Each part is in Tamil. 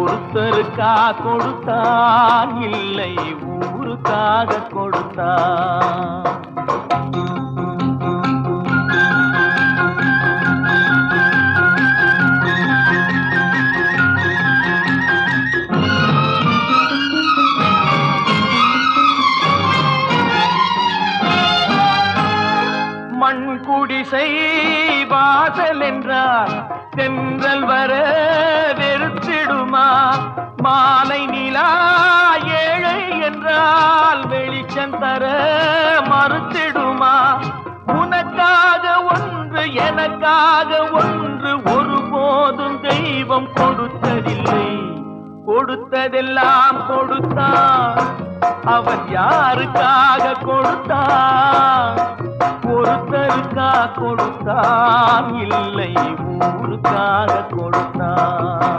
ஒருத்தருக்கா கொடுத்தான் இல்லை ஊருக்காக கொடுத்தான். மண் குடிசை வாசல் என்றார் தென்றல் வர மாலை நிலா ஏழை என்றால் வெளிச்சம் தர மறுத்திடுமா? உனக்காக ஒன்று எனக்காக ஒன்று ஒருபோதும் தெய்வம் கொடுத்ததில்லை. கொடுத்ததெல்லாம் கொடுத்தான். அவன் யாருக்காக கொடுத்தான்? ஒருத்தருக்கா கொடுத்தான். இல்லை ஊருக்காக கொடுத்தான்.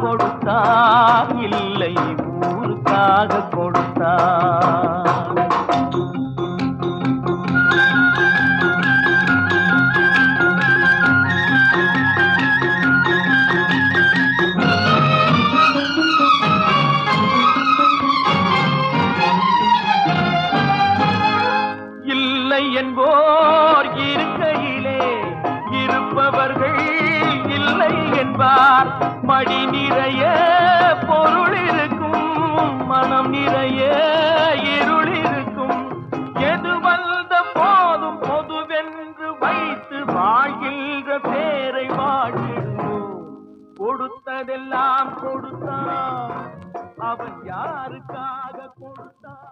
கொடுத்தா இல்லை ஊருக்காக கொடுத்தா இல்லை என்போர் இருக்கையில் என்பார். மடி நிறைய பொருள் இருக்கும். மனம் நிறைய இருள் இருக்கும். எது வந்த போதும் பொதுவென்று வைத்து வாழ்கின்ற பேரை வாழ்கின்றோம் கொடுத்ததெல்லாம் கொடுத்தான். அவன் யாருக்காக கொடுத்தான்?